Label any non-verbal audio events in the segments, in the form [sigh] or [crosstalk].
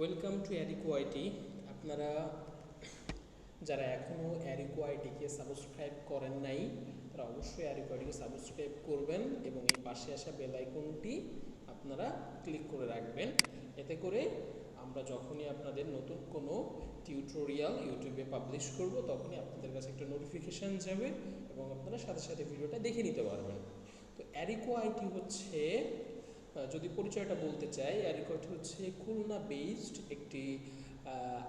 Welcome to Eriko IT আপনারা যারা এখনও অ্যারিকো আইটিকে সাবস্ক্রাইব করেন নাই, তারা অবশ্যই অ্যারিকো আইটিকে সাবস্ক্রাইব করবেন এবং এই পাশে আসা বেল আইকনটি আপনারা ক্লিক করে রাখবেন। এতে করে আমরা যখনই আপনাদের নতুন কোনো টিউটোরিয়াল ইউটিউবে পাবলিশ করব, তখনই আপনাদের কাছে একটা নোটিফিকেশান যাবে এবং আপনারা সাথে সাথে ভিডিওটা দেখে নিতে পারবেন। তো অ্যারিকো আইটি হচ্ছে যদি পরিচয়টা বলতে চাই অ্যারিকোট হচ্ছে খুলনা বেসড একটি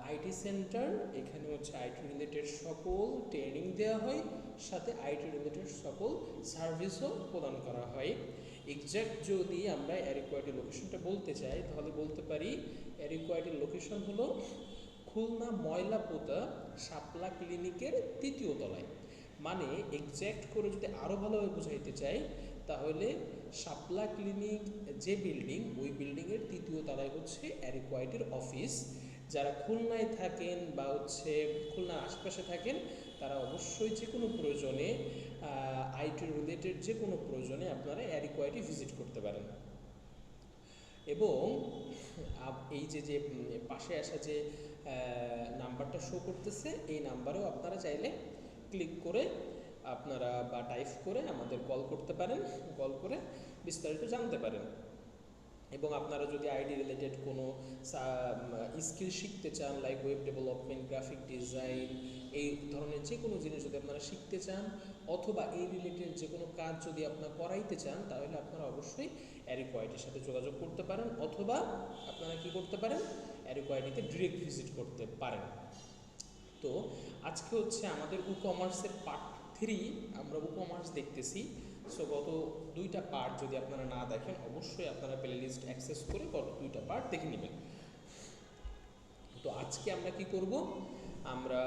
আইটি সেন্টার এখানে হচ্ছে আইটি রিলেটেড সকল ট্রেনিং দেওয়া হয়, সাথে আইটি রিলেটেড সকল সার্ভিসও প্রদান করা হয়। এক্স্যাক্ট যদি আমরা অ্যারিকোয়াইটির লোকেশনটা বলতে চাই, তাহলে বলতে পারি অ্যারিকোয়াইটির লোকেশন হলো খুলনা ময়লা পোতা শাপলা ক্লিনিকের তৃতীয় তলায়। মানে এক্স্যাক্ট করে যদি আরও ভালোভাবে বোঝাইতে চাই তাহলে শাপলা ক্লিনিক যে বিল্ডিং, ওই বিল্ডিংয়ের তৃতীয় তলায় হচ্ছে অ্যারিকোয়াইটের অফিস। যারা খুলনায় থাকেন বা হচ্ছে খুলনার আশেপাশে থাকেন, তারা অবশ্যই যে কোনো প্রয়োজনে আইটি রিলেটেড যে কোনো প্রয়োজনে আপনারা অ্যারিকোয়াইটি ভিজিট করতে পারেন। এবং এই যে যে পাশে আসা যে নাম্বারটা শো করতেছে, এই নাম্বারেও আপনারা চাইলে ক্লিক করে আপনারা বা টাইপ করে আমাদের কল করতে পারেন কল করে বিস্তারিত জানতে পারেন। এবং আপনারা যদি আইডি রিলেটেড কোনো স্কিল শিখতে চান like web development graphic design এই ধরনের যে কোনো জিনিস যদি আপনারা শিখতে চান, অথবা এই রিলেটেড যে কোনো কাজ যদি আপনারা করাইতে চান, তাহলে আপনারা অবশ্যই অ্যারিকোয়াইটির সাথে যোগাযোগ করতে পারেন, অথবা আপনারা কি করতে পারেন অ্যারিকোয়াইটিতে ডিরেক্ট ভিজিট করতে পারেন। তো আজকে হচ্ছে আমাদের ই কমার্সের পার্ট থ্রি আমরা কমার্স দেখতেছি। সো গত দুইটা পার্ট যদি আপনারা না দেখেন, অবশ্যই আপনারা প্লে লিস্ট অ্যাক্সেস করে গত দুইটা পার্ট দেখে নেবেন। তো আজকে আমরা কি করব? আমরা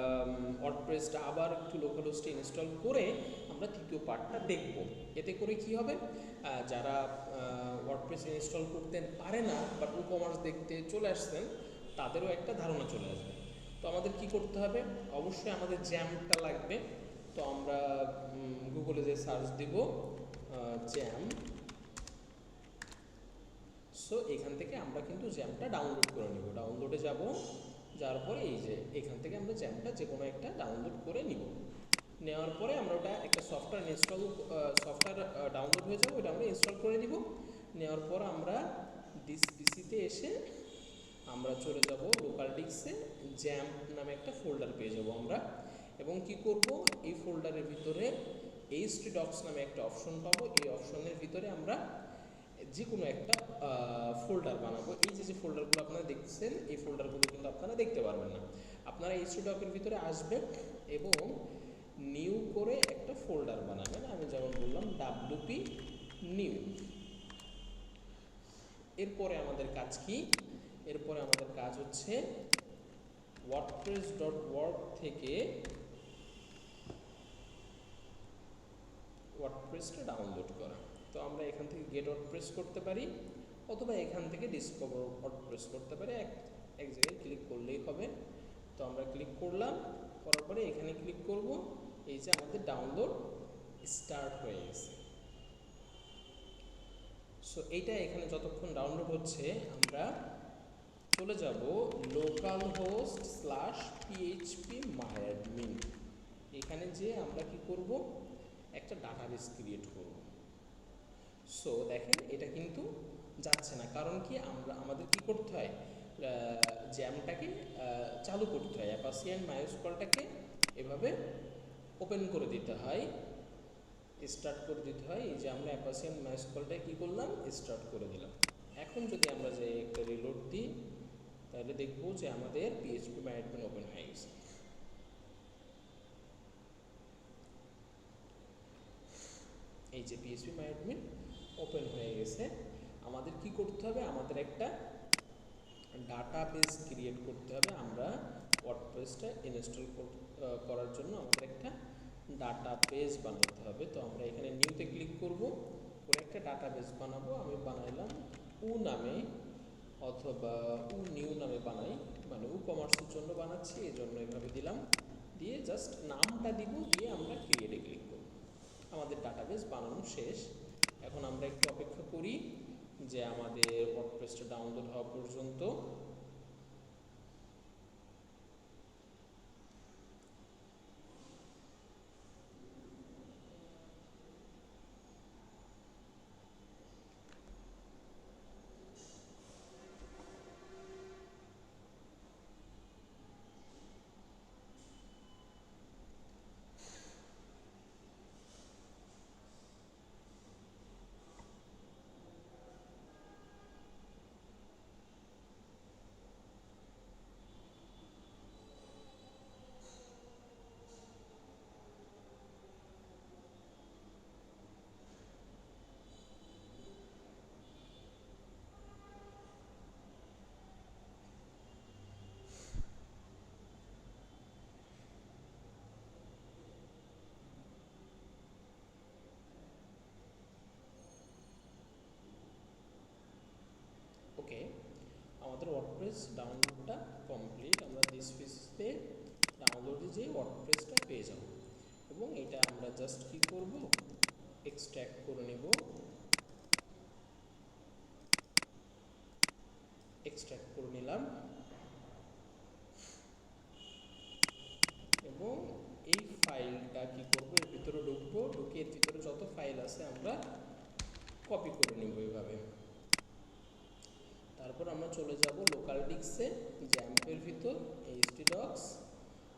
ওয়ার্ডপ্রেসটা আবার একটু লোকাল হোস্টে ইনস্টল করে আমরা তৃতীয় পার্টটা দেখব। এতে করে কি হবে? যারা ওয়ার্ডপ্রেস ইনস্টল করতে পারে না বা ই কমার্স দেখতে চলে আসছেন, তাদেরও একটা ধারণা চলে আসবে। তো আমাদের কি করতে হবে? অবশ্যই আমাদের জ্যামটা লাগবে। তো আমরা গুগলে যে সার্চ দিব জ্যাম সো এখান থেকে আমরা কিন্তু জ্যামটা ডাউনলোড করে নিব। ডাউনলোডে যাব, যাওয়ার পরে এই যে এখান থেকে আমরা জ্যামটা যে কোনো একটা ডাউনলোড করে নিব। নেওয়ার পরে আমরা ওটা একটা সফটওয়্যার ইনস্টল সফটওয়্যার ডাউনলোড হয়ে যাবে, ওটা আমরা ইনস্টল করে নিব। নেওয়ার পর আমরা ডিস পিসিতে এসে আমরা চলে যাব লোকাল ডিস্কে জ্যাম নামে একটা ফোল্ডার পেয়ে যাব আমরা। এবং কি করব? এই ফোল্ডারের ভিতরে এইচটি ডক্স নামে একটা অপশন পাবো। এই অপশনের ভিতরে আমরা যে কোনো একটা ফোল্ডার বানাবো। এই যে যে ফোল্ডারগুলো আপনারা দেখছেন, এই ফোল্ডারগুলো কিন্তু আপনারা দেখতে পারবেন না। আপনারা এইচটি ডকের ভিতরে আসবেন এবং নিউ করে একটা ফোল্ডার বানাবেন। আমি যেমন বললাম ডাব্লুপি নিউ এরপরে আমাদের কাজ কি? এরপরে আমাদের কাজ হচ্ছে ওয়ার্ডপ্রেস ডট ওয়ার্ক থেকে ওয়ার্ডপ্রেসটা ডাউনলোড করা। তো আমরা এখান থেকে গেট ওয়ার্ডপ্রেস করতে পারি, অথবা এখান থেকে ডিসকভার ওয়ার্ডপ্রেস করতে পারি। এক এক জায়গায় ক্লিক করলেই হবে। তো আমরা ক্লিক করলাম, করার পরে এখানে ক্লিক করব। এই যে আমাদের ডাউনলোড স্টার্ট হয়ে গেছে। সো এইটা এখানে যতক্ষণ ডাউনলোড হচ্ছে, আমরা চলে যাব local host slash PHP my admin এখানে যে আমরা কি করব? একটা ডাটাবেস ক্রিয়েট করব। সো দেখেন, এটা কিন্তু যাচ্ছে না। কারণ কি, আমরা, আমাদের কি করতে হয়? জ্যামটাকে চালু করতে হয়। অ্যাপাসিয়ান মায়োস্কলটাকে এভাবে ওপেন করে দিতে হয়। স্টার্ট করে দিতে হয়। এই যে আমরা অ্যাপাসিয়ান মায়োস্কলটা কী করলাম? স্টার্ট করে দিলাম। এখন যদি আমরা যে একটা রিলোড দিই, তাহলে দেখব যে আমাদের পিএইচপি ম্যানেজমেন্ট ওপেন হয়ে গেছে। যে পিএইচপি ম্যানেজমেন্ট ওপেন হয়ে গেছে। আমাদের কি করতে হবে? আমাদের একটা ডাটা বেস ক্রিয়েট করতে হবে। আমরা ওয়ার্ডপ্রেসটা ইনস্টল করার জন্য আমাদের একটা ডাটা বেস বানাতে হবে। তো আমরা এখানে নিউতে ক্লিক করব। করে একটা ডাটা বেস বানাবো। আমি বানাইলাম উ নামে অথবা উ নিউ নামে বানাই। মানে উ কমার্সের জন্য বানাচ্ছি। এই জন্য এভাবে দিলাম। দিয়ে জাস্ট নামটা দিব। দিয়ে আমরা ক্রিয়েটে ক্লিক আমাদের ডাটাবেস বানানো শেষ। এখন আমরা একটু অপেক্ষা করি যে আমাদের ওয়ার্ডপ্রেসটা ডাউনলোড হওয়া পর্যন্ত আমাদের ওয়ার্ডপ্রেস ডাউনলোডটা কমপ্লিট আমরা দিস পিসতে ডাউনলোডে যে ওয়ার্ডপ্রেসটা পেয়ে যাব। এবং এটা আমরা জাস্ট কি করব? এক্সট্র্যাক্ট করে নেব। এক্সট্র্যাক্ট করে নিলাম। এবং এই ফাইলটা কি করব? এর ভিতরে ঢুকবো। ঢুকে এর ভিতরে যত ফাইল আছে আমরা কপি করে নেব এইভাবে তারপর আমরা চলে যাব লোকাল ডিস্কে জ্যাম্পের ভিতর এইচডি ডক্স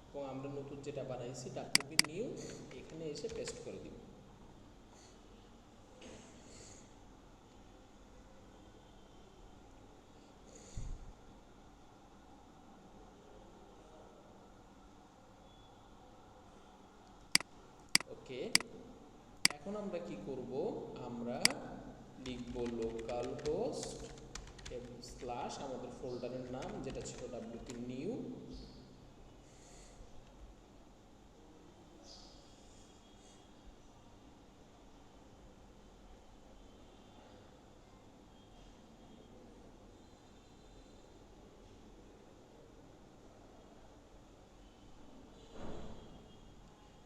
এবং আমরা নতুন যেটা বানাইছি ডাব্লিউপি নিউ এখানে এসে পেস্ট করে দিব। ওকে এখন আমরা কি করব? আমরা লিখব লোকাল হোস্ট স্ল্যাশ আমাদের ফোল্ডারের নাম, যেটা ছিল ডাব্লিউপি নিউ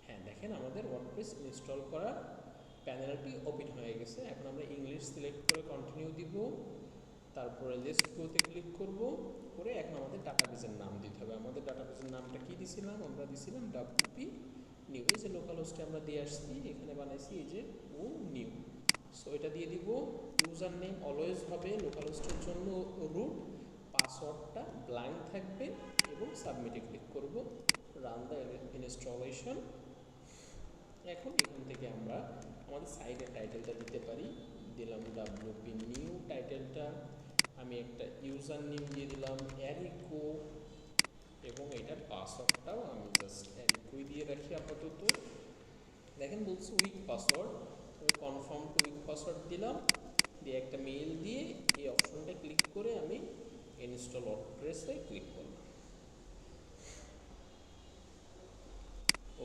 হ্যাঁ দেখেন আমাদের ওয়ার্ডপ্রেস ইনস্টল করার প্যানেলটি ওপেন হয়ে গেছে। এখন আমরা ইংলিশ সিলেক্ট করে কন্টিনিউ দিব। তারপরে লিস্ট গোতে ক্লিক করব, করে এখন আমাদের ডাটাবেসের নাম দিতে হবে। আমাদের ডাটাবেসের নামটা কি দিছিলাম? আমরা দিছিলাম ডাব্লিউপি নিউ এই যে লোকাল হোস্টে আমরা দিয়ে আসছি, এখানে বানাইছি এই যে ও নিউ সো এটা দিয়ে দিব ইউজার নেম অলওয়েজ হবে লোকাল হোস্টের জন্য রুট পাসওয়ার্ডটা ব্ল্যাঙ্ক থাকবে এবং সাবমিটে ক্লিক করব। রান দ্য ইনস্টলেশন এখন এখান থেকে আমরা আমাদের সাইডের টাইটেলটা দিতে পারি। দিলাম ডাব্লিউপি নিউ টাইটেলটা আমি একটা ইউজার নেম দিয়ে দিলাম, অ্যারিকো, এবং এটার পাসওয়ার্ডটাও আমি জাস্ট অ্যারিকোই দিয়ে রাখি আপাতত। দেখেন বলছি উইক পাসওয়ার্ড আমি কনফার্ম উইক পাসওয়ার্ড দিলাম। দিয়ে একটা মেইল দিয়ে এই অপশনটা ক্লিক করে আমি ইনস্টল ওয়ার্ডপ্রেসে ক্লিক করলাম।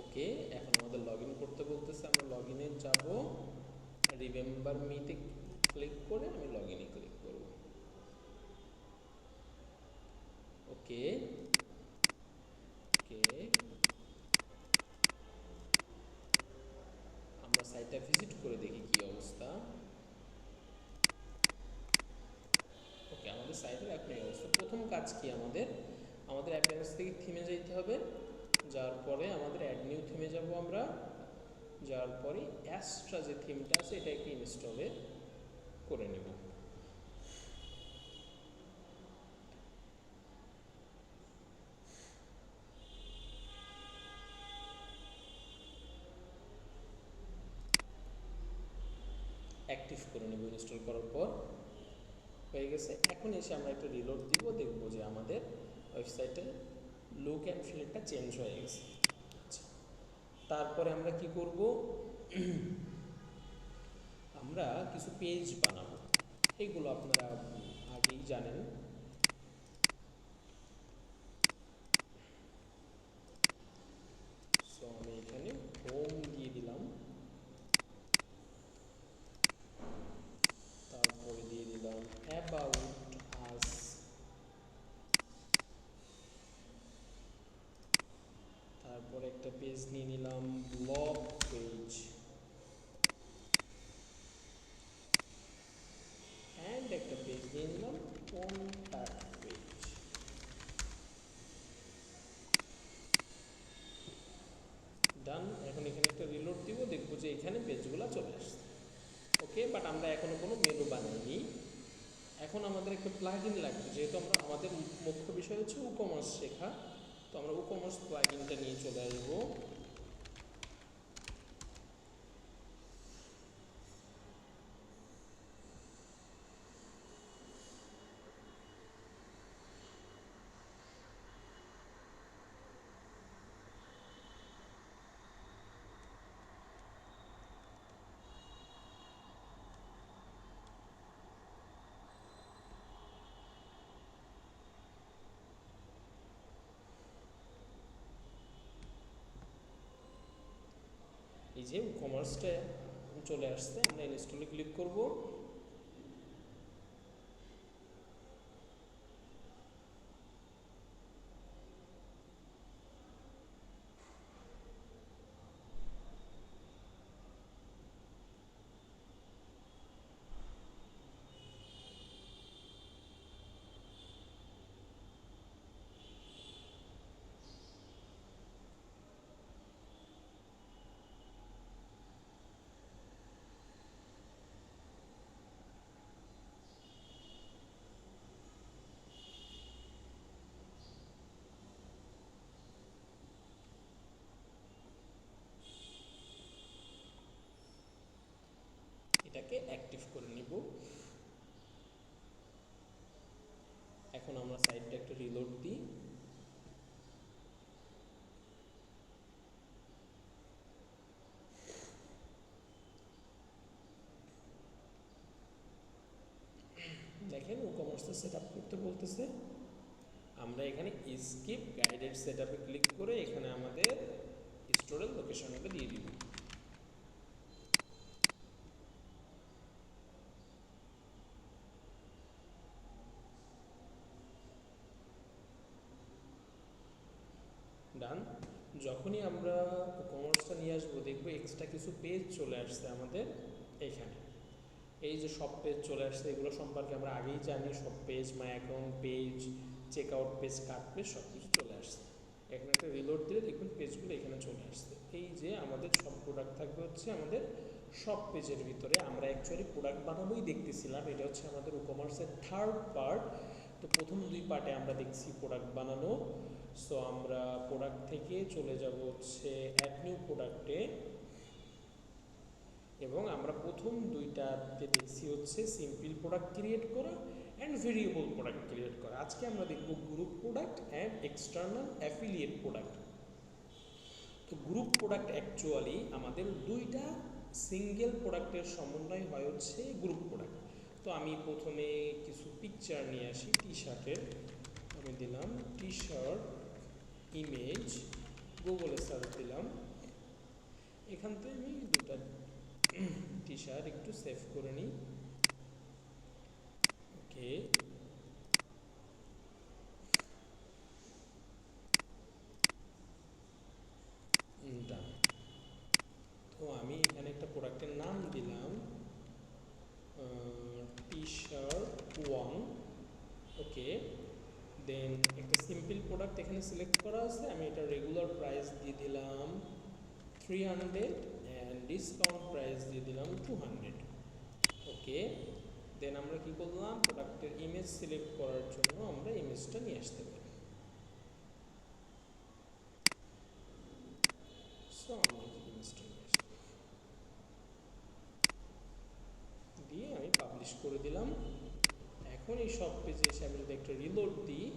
ওকে এখন আমাদের লগ করতে বলতেছে, আমরা লগ ইনে যাব। রিমেম্বার মিতে ক্লিক করে আমি লগ ইনে ওকে ওকে আমরা সাইটটা ভিজিট করে দেখি কি অবস্থা। ওকে আমাদের সাইটের এখন অবস্থা। প্রথম কাজ কি আমাদের? আমাদের অ্যাপিয়ারেন্স থেকে থিমে যেতে হবে। যার পরে আমাদের অ্যাড নিউ থিমে যাব আমরা। যার পরে অ্যাস্ট্রা যে থিমটা আছে, এটাকে ইনস্টলে করে নেব। নেব ইনস্টল করার পর হয়ে গেছে। এখন এসে আমরা একটা রিলোড দিব, দেখব যে আমাদের ওয়েবসাইটে লুক অ্যান্ড ফিলটা চেঞ্জ হয়ে গেছে। আচ্ছা তারপরে আমরা কি করব? আমরা কিছু পেজ বানাবো। এগুলো আপনারা আগেই জানেন সো আমি এখানে হোম দিয়ে দিলাম তারপরে দিয়ে দিলাম অ্যাবাউট আস তারপর একটা পেজ নিয়ে নিলাম ব্লগ পেজ অ্যান্ড একটা পেজ নিয়ে নিলাম কন্ট্যাক্ট পেজ ডান এখন এখানে একটা রিলোড দিব দেখব যে এখানে পেজগুলো চলে আসছে ওকে বাট আমরা এখনও কোনো মেনু বানাইনি এখন প্লাগইন লাগবে। যেহেতু আমরা, আমাদের মুখ্য বিষয় হচ্ছে ই কমার্স শেখা। তো আমরা ই কমার্স প্লাগইনটা নিয়ে চলে আসব এই যে কমার্সটা চলে আসছে আমরা ইনস্টলে ক্লিক করব। এখন আমরা সাইটটা একটা রিলোড দিই। দেখেন ও কমার্সটা সেট আপ করতে বলতেছে। আমরা এখানে স্কিপ গাইডেড সেট আপে ক্লিক করে এখানে আমাদের স্টোরেজ লোকেশনটা দিয়ে দিব। যখনই আমরা কমার্সটা নিয়ে আসব, দেখব এক্সট্রা কিছু পেজ চলে আসছে আমাদের এখানে। এই যে সব পেজ চলে আসছে, এগুলো সম্পর্কে আমরা আগেই জানি, সব page my account page check out page cart page সব কিছু চলে আসছে। এখানে একটা রিলোড দিলে দেখবেন পেজগুলো এখানে চলে আসছে। এই যে আমাদের সব প্রোডাক্ট থাকবে হচ্ছে আমাদের সব পেজের ভিতরে। আমরা অ্যাকচুয়ালি প্রোডাক্ট বানানোই দেখতেছিলাম, এটা হচ্ছে আমাদের ই কমার্সের থার্ড পার্ট তো প্রথম দুই পার্টে আমরা দেখছি প্রোডাক্ট বানানো। সো আমরা প্রোডাক্ট থেকে চলে যাব হচ্ছে অ্যাড নিউ প্রোডাক্টে এবং আমরা প্রথম দুইটাতে দেখছি হচ্ছে সিম্পল প্রোডাক্ট ক্রিয়েট করা অ্যান্ড ভেরিয়েবল প্রোডাক্ট ক্রিয়েট করা। আজকে আমরা দেখব group product and external affiliate product তো গ্রুপ প্রোডাক্ট অ্যাকচুয়ালি আমাদের দুইটা সিঙ্গেল প্রোডাক্টের সমন্বয় হয় হচ্ছে গ্রুপ প্রোডাক্ট তো আমি প্রথমে কিছু পিকচার নিয়ে আসি টি শার্টের আমি দিলাম টি শার্ট ইমেজ গুগলে সার্চ দিলাম। এখান থেকে আমি দুটা [clears throat] টি শার্ট একটু সেভ করে নিই। ওকে ডান তো আমি এখানে একটা প্রোডাক্টের নাম দিলাম টি শার্ট ওয়ান ওকে দেন একটা সিম্পল প্রোডাক্ট এখানে সিলেক্ট করা আছে আমি এটা রেগুলার প্রাইস দিয়ে দিলাম three hundred and discount price দিয়ে দিলাম টু হান্ড্রেড ওকে দেন আমরা কী করলাম প্রোডাক্টের ইমেজ সিলেক্ট করার জন্য আমরা ইমেজটা নিয়ে আসতে পারি সো আমরা ইমেজটা নিয়ে আসলাম দিয়ে আমি পাবলিশ করে দিলাম এখন এই সব পেজে এসে আমি যদি একটা রিলোড দিই,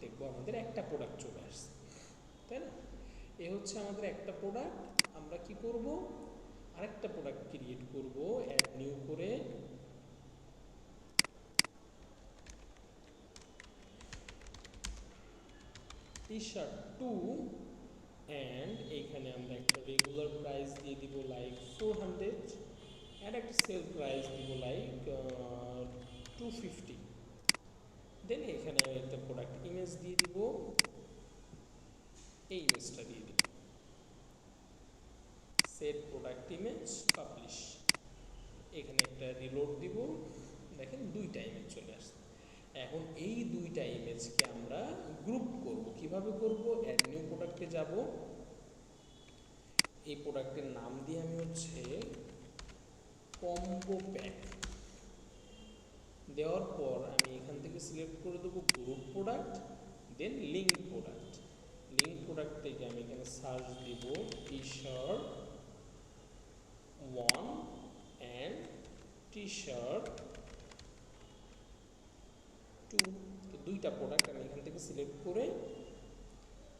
দেখব আমাদের একটা প্রোডাক্ট চলে আসছে, তাই না? এ হচ্ছে আমাদের একটা প্রোডাক্ট আমরা কি করব? আরেকটা প্রোডাক্ট ক্রিয়েট করব অ্যাড নিউ করে। টি শার্ট টু অ্যান্ড এইখানে আমরা একটা রেগুলার প্রাইস দিয়ে দিব লাইক ফোর হান্ড্রেড অ্যান্ড একটা সেল প্রাইস দিব লাইক টু ফিফটি দেন এখানে একটা প্রোডাক্ট ইমেজ দিয়ে দিব। এই ইমেজটা দিয়ে দিব। সেট প্রোডাক্ট ইমেজ পাবলিশ এখানে একটা রিলোড দিব। দেখেন দুইটা ইমেজ চলে আসছে। এখন এই দুইটা ইমেজকে আমরা গ্রুপ করব। কীভাবে করব? অ্যাড নিউ প্রোডাক্টে যাব। এই প্রোডাক্টের নাম দিয়ে আমি হচ্ছে কম্বো প্যাক দেওয়ার পর আমি এখান থেকে সিলেক্ট করে দেবো group product then link product link product থেকে আমি এখানে সার্চ দিব T shirt one and T shirt two দুইটা প্রোডাক্ট আমি এখান থেকে সিলেক্ট করে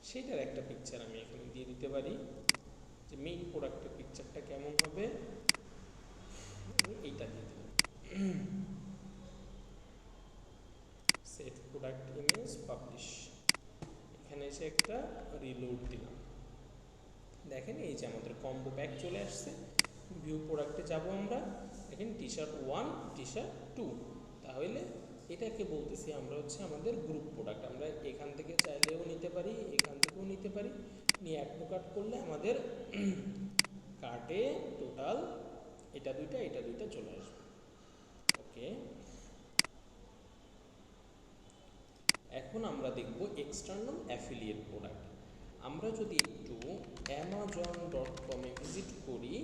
সেইটার একটা পিকচার আমি এখানে দিয়ে দিতে পারি। যে মেইন প্রোডাক্টের পিকচারটা কেমন হবে? এইটা দিয়ে দিলাম সেট প্রোডাক্ট ইমেজ পাবলিশ এখানে এসে একটা রিলোড দিলাম। দেখেন এই যে আমাদের কম্বো প্যাক চলে আসছে। ভিউ প্রোডাক্টে যাব আমরা। দেখেন T shirt one T shirt two তাহলে এটাকে বলতেছি আমরা হচ্ছে আমাদের গ্রুপ প্রোডাক্ট আমরা এখান থেকে চাইলেও নিতে পারি, এখান থেকেও নিতে পারি। নিয়ে এক কাট করলে আমাদের কার্টে টোটাল এটা দুইটা এটা দুইটা চলে আসবে। ওকে এখন আমরা দেখব এক্সটার্নাল অ্যাফিলিয়েট প্রোডাক্ট আমরা যদি একটু অ্যামাজন ডট কমে ভিজিট করি,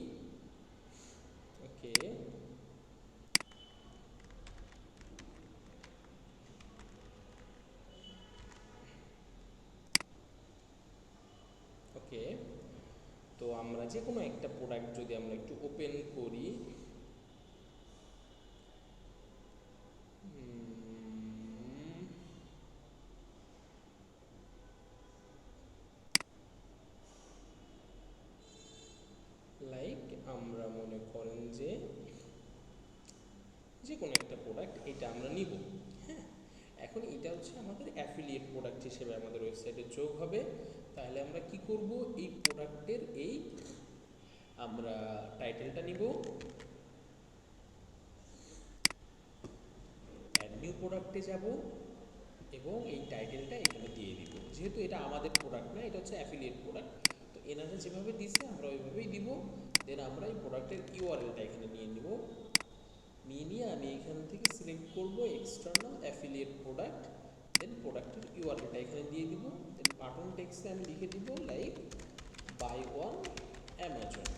ওকে ওকে, তো আমরা যে কোনো একটা প্রোডাক্ট যদি আমরা একটু ওপেন করি উম, এটা হচ্ছে আমাদের অ্যাফিলিয়েট প্রোডাক্ট হিসেবে আমাদের ওয়েবসাইটে যোগ হবে। তাহলে আমরা কি করব? এই প্রোডাক্টের এই আমরা টাইটেলটা নিব। নিউ প্রোডাক্টে যাব এবং এই টাইটেলটা এখানে দিয়ে দিব। যেহেতু এটা আমাদের প্রোডাক্ট না, এটা হচ্ছে অ্যাফিলিয়েট প্রোডাক্ট তো এনারা যেভাবে দিছে, আমরা ওইভাবেই দিব। দেন আমরা এই প্রোডাক্টের ইউআরএলটা এখানে নিয়ে নিব। নিয়ে নিয়ে আমি এখান থেকে সিলেক্ট করব এক্সটার্নাল অ্যাফিলিয়েট প্রোডাক্ট দেন প্রোডাক্টের ইউআরএলটা এখানে দিয়ে দিব দেন বাটন টেক্সটে আমি লিখে দিব like buy on Amazon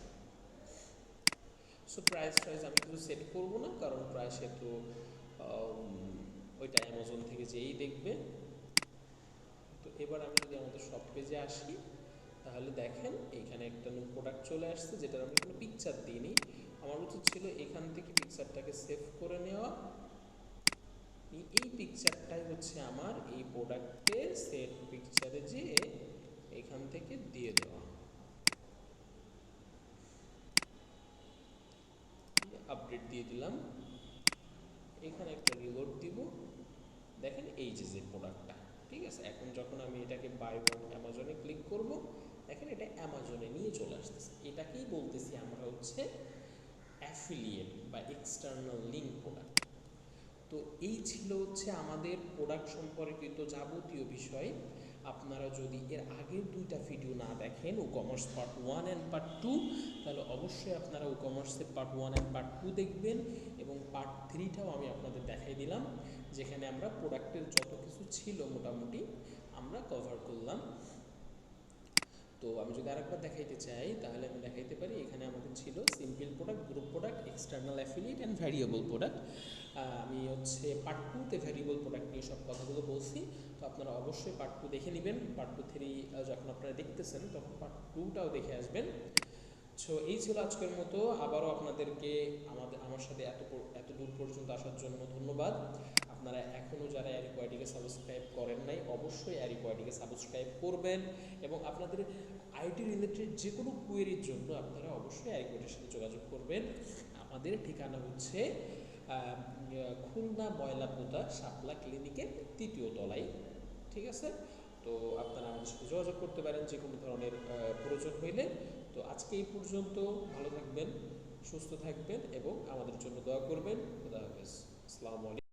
so price price আমি কিছু সেট করব না, কারণ প্রায় সে তো ওইটা অ্যামাজন থেকে যেই দেখবে। তো এবার আমি যদি আমাদের সব পেজে আসি, তাহলে দেখেন এইখানে একটা নিউ প্রোডাক্ট চলে আসছে, যেটার আমি কোনো পিকচার দিইনি। আমার উচিত ছিল এখান থেকে পিকচারটাকে সেভ করে নেওয়া। এই- পিকচারটাই হচ্ছে আমার এই প্রোডাক্টে সেট পিকচারে যে এখান থেকে দিয়ে দেওয়া। আপডেট দিয়ে দিলাম। এখানে একটা রিলোড দিব। দেখেন এই যে যে প্রোডাক্টটা ঠিক আছে? এখন যখন আমি এটাকে বাই ওয়ান অ্যামাজনে ক্লিক করব, দেখেন এটা অ্যামাজনে নিয়ে চলে আসতেছে। এটাকেই বলতেছি আমরা হচ্ছে অ্যাফিলিয়েট বা এক্সটার্নাল লিঙ্ক প্রোডাক্ট তো এই ছিল হচ্ছে আমাদের প্রোডাক্ট সম্পর্কিত যাবতীয় বিষয়। আপনারা যদি এর আগের দুইটা ভিডিও না দেখেন WooCommerce part one and part two তাহলে অবশ্যই আপনারা ও কমার্সের part one and part two দেখবেন এবং পার্ট থ্রিটাও আমি আপনাদের দেখাই দিলাম, যেখানে আমরা প্রোডাক্টের যত কিছু ছিল মোটামুটি আমরা কভার করলাম। তো আমি যদি আরেকবার দেখাইতে চাই, তাহলে আমি দেখাইতে পারি, এখানে আমাদের ছিল simple product group product external affiliate and variable product আমি হচ্ছে পার্ট টুতে ভ্যারিয়েবল প্রোডাক্ট নিয়ে সব কথাগুলো বলছি, তো আপনারা অবশ্যই পার্ট টু দেখে নেবেন। পার্ট টু থ্রি যখন আপনারা দেখতেছেন, তখন পার্ট টুটাও দেখে আসবেন। সো এই ছিল আজকের মতো। আবারও আপনাদেরকে আমাদের, আমার সাথে এত এত দূর পর্যন্ত আসার জন্য ধন্যবাদ। আপনারা এখনও যারা অ্যারিকোয়াইটিকে সাবস্ক্রাইব করেন নাই, অবশ্যই অ্যারিকোয়াইটিকে সাবস্ক্রাইব করবেন এবং আপনাদের আইটি রিলেটেড যে কোনো কুয়েরির জন্য আপনারা অবশ্যই অ্যারিকোয়াইটির সাথে যোগাযোগ করবেন। আমাদের ঠিকানা হচ্ছে খুলনা ময়লাপোতা শাপলা ক্লিনিকের তৃতীয় তলায়। ঠিক আছে? তো আপনারা আমাদের সাথে যোগাযোগ করতে পারেন যে কোনো ধরনের প্রয়োজন হইলে। তো আজকে এই পর্যন্ত, ভালো থাকবেন, সুস্থ থাকবেন এবং আমাদের জন্য দোয়া করবেন। খুদা হাফেজ। আসসালামু আলাইকুম।